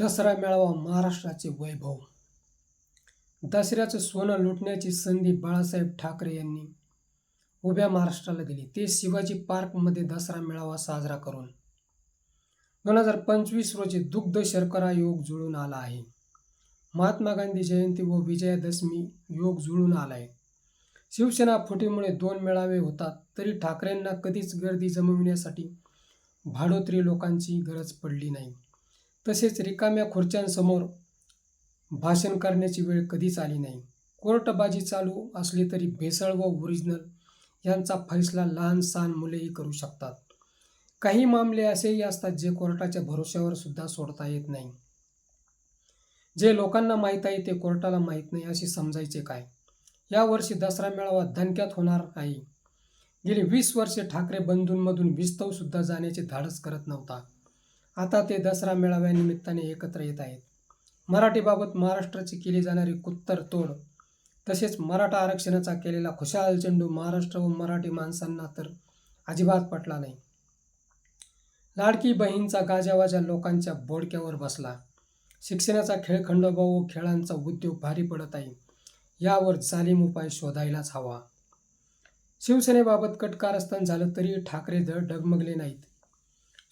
दसरा मेळावा महाराष्ट्राचे वैभव. दसऱ्याचं सोनं लुटण्याची संधी बाळासाहेब ठाकरे यांनी उभ्या महाराष्ट्राला दिली. ते शिवाजी पार्कमध्ये दसरा मेळावा साजरा करून दोन हजार पंचवीस रोजी दुग्ध शर्करा योग जुळून आला आहे. महात्मा गांधी जयंती व विजयादशमी योग जुळून आला आहे. शिवसेना फुटीमुळे दोन मेळावे होतात तरी ठाकरेंना कधीच गर्दी जमविण्यासाठी भाडोत्री लोकांची गरज पडली नाही. तसेच रिकाम्या खुर्च्यांसमोर भाषण करण्याची वेळ कधीच आली नाही. कोर्टबाजी चालू असली तरी भेसळ व ओरिजिनल यांचा फैसला लहान सहान मुलेही करू शकतात. काही मामले असेही असतात जे कोर्टाच्या भरोश्यावर सुद्धा सोडता येत नाही. जे लोकांना माहीत आहे ते कोर्टाला माहीत नाही असे समजायचे काय? यावर्षी दसरा मेळावा धनक्यात होणार आहे. गेली वीस वर्षे ठाकरे बंधूंमधून विस्तव सुद्धा जाण्याचे धाडस करत नव्हता. आता ते दसरा मेळाव्यानिमित्ताने एकत्र येत आहेत. मराठीबाबत महाराष्ट्राची केली जाणारी कुत्तर तोड तसेच मराठा आरक्षणाचा केलेला खुशाल चेंडू महाराष्ट्र व मराठी माणसांना तर अजिबात पटला नाही. लाडकी बहीणचा गाजावाजा लोकांच्या बोडक्यावर बसला. शिक्षणाचा खेळ खंडोबा व खेळांचा उद्योग भारी पडत आहे. यावर जालीम उपाय शोधायलाच हवा. शिवसेनेबाबत कटकारस्थान झालं तरी ठाकरे धड डगमगले नाहीत.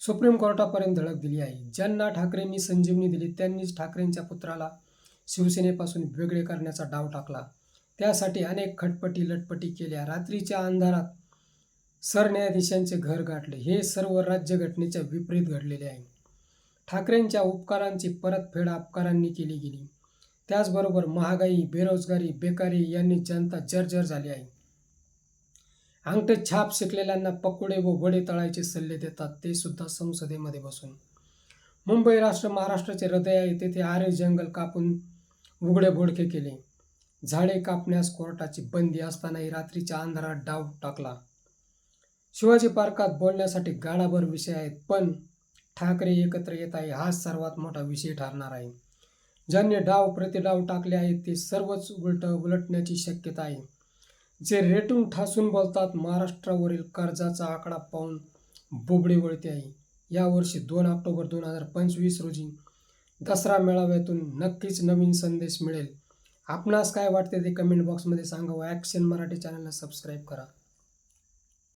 सुप्रीम कोर्टापर्यंत धडक दिली आहे. ज्यांना ठाकरेंनी संजीवनी दिली त्यांनीच ठाकरेंच्या पुत्राला शिवसेनेपासून वेगळे करण्याचा डाव टाकला. त्यासाठी अनेक खटपटी लटपटी केल्या. रात्रीच्या अंधारात सरन्यायाधीशांचे घर गाठले. हे सर्व राज्यघटनेच्या विपरीत घडलेले आहे. ठाकरेंच्या उपकारांची परतफेड अपकारांनी केली गेली. त्याचबरोबर महागाई बेरोजगारी बेकारी यांनी जनता जर्जर झाली आहे. अंगठे छाप शिकलेल्यांना पकोडे व वडे तळायचे सल्ले देतात ते सुद्धा संसदेमध्ये बसून. मुंबई राष्ट्र महाराष्ट्राचे हृदय आहे तेथे आरे जंगल कापून उघडे बोडके केले. झाडे कापण्यास कोर्टाची बंदी असतानाही रात्रीच्या अंधारात डाव टाकला. शिवाजी पार्कात बोलण्यासाठी गाडाभर विषय आहेत पण ठाकरे एकत्र येत आहे हाच सर्वात मोठा विषय ठरणार आहे. ज्यांनी डाव प्रतिडाव टाकले आहेत ते सर्वच उलट उलटण्याची शक्यता आहे. जे रेटून ठासून बोलतात महाराष्ट्रावरील कर्जाचा आकडा पाहून बोबडे वळते आहे यावर्षी दोन ऑक्टोबर दोन हजार पंचवीस रोजी दसरा मेळाव्यातून नक्कीच नवीन संदेश मिळेल. आपणास काय वाटते ते कमेंट बॉक्समध्ये सांगा व ॲक्शन मराठी चॅनलला सबस्क्राईब करा.